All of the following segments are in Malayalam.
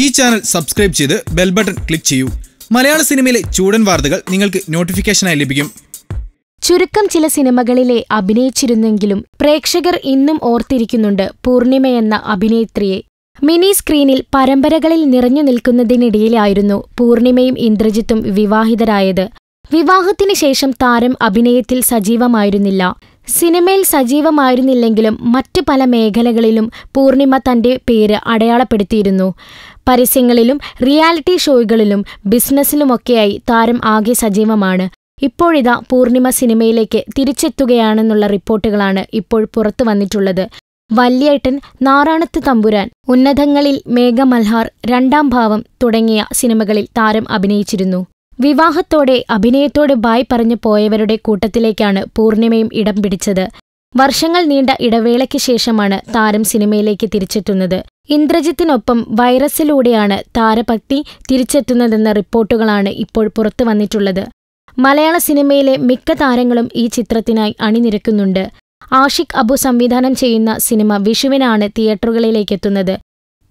ഈ ചാനൽ സബ്സ്ക്രൈബ് ചെയ്ത് ബെൽ ബട്ടൺ ക്ലിക്ക് ചെയ്യൂ. മലയാള സിനിമയിലെ ചൂടൻ വാർത്തകൾ നിങ്ങൾക്ക് നോട്ടിഫിക്കേഷനായി ലഭിക്കും. ചുരുക്കം ചില സിനിമകളിലെ അഭിനയിച്ചിരുന്നെങ്കിലും പ്രേക്ഷകർ ഇന്നും ഓർത്തിരിക്കുന്നുണ്ട് പൂർണിമയെന്ന അഭിനേത്രിയെ. മിനി സ്ക്രീനിൽ പരമ്പരകളിൽ നിറഞ്ഞു നിൽക്കുന്നതിനിടയിലായിരുന്നു പൂർണിമയും ഇന്ദ്രജിത്തും വിവാഹിതരായത്. വിവാഹത്തിനു ശേഷം താരം അഭിനയത്തിൽ സജീവമായിരുന്നില്ല. സിനിമയിൽ സജീവമായിരുന്നില്ലെങ്കിലും മറ്റ് പല മേഖലകളിലും പൂർണിമ തന്റെ പേര് അടയാളപ്പെടുത്തിയിരുന്നു. പരസ്യങ്ങളിലും റിയാലിറ്റി ഷോകളിലും ബിസിനസ്സിലുമൊക്കെയായി താരം ആകെ സജീവമാണ്. ഇപ്പോഴിതാ പൂർണിമ സിനിമയിലേക്ക് തിരിച്ചെത്തുകയാണെന്നുള്ള റിപ്പോർട്ടുകളാണ് ഇപ്പോൾ പുറത്തു വന്നിട്ടുള്ളത്. വല്യേട്ടൻ നാറാണത്ത് തമ്പുരാൻ ഉന്നതങ്ങളിൽ മേഘമൽഹാർ രണ്ടാം ഭാവം തുടങ്ങിയ സിനിമകളിൽ താരം അഭിനയിച്ചിരുന്നു. വിവാഹത്തോടെ അഭിനയത്തോട് ബായ് പറഞ്ഞു പോയവരുടെ കൂട്ടത്തിലേക്കാണ് പൂർണിമയും ഇടം പിടിച്ചത്. വർഷങ്ങൾ നീണ്ട ഇടവേളയ്ക്ക് ശേഷമാണ് താരം സിനിമയിലേക്ക് തിരിച്ചെത്തുന്നത്. ഇന്ദ്രജിത്തിനൊപ്പം വൈറസിലൂടെയാണ് താരഭക്തി തിരിച്ചെത്തുന്നതെന്ന റിപ്പോർട്ടുകളാണ് ഇപ്പോൾ പുറത്തു വന്നിട്ടുള്ളത്. മലയാള സിനിമയിലെ മിക്ക താരങ്ങളും ഈ ചിത്രത്തിനായി അണിനിരക്കുന്നുണ്ട്. ആഷിഖ് അബു സംവിധാനം ചെയ്യുന്ന സിനിമ വിഷുവിനാണ് തിയേറ്ററുകളിലേക്കെത്തുന്നത്.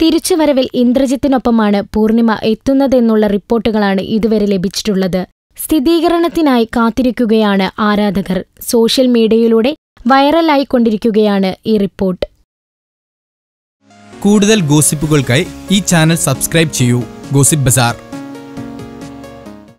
തിരിച്ചുവരവിൽ ഇന്ദ്രജിത്തിനൊപ്പമാണ് പൂർണിമ എത്തുന്നതെന്നുള്ള റിപ്പോർട്ടുകളാണ് ഇതുവരെ ലഭിച്ചിട്ടുള്ളത്. സ്ഥിരീകരണത്തിനായി കാത്തിരിക്കുകയാണ് ആരാധകർ. സോഷ്യൽ മീഡിയയിലൂടെ വൈറലായിക്കൊണ്ടിരിക്കുകയാണ് ഈ റിപ്പോർട്ട്. കൂടുതൽ ഗോസിപ്പുകൾക്കായി ഈ ചാനൽ സബ്സ്ക്രൈബ് ചെയ്യൂ. ഗോസിപ്പ് ബസാർ.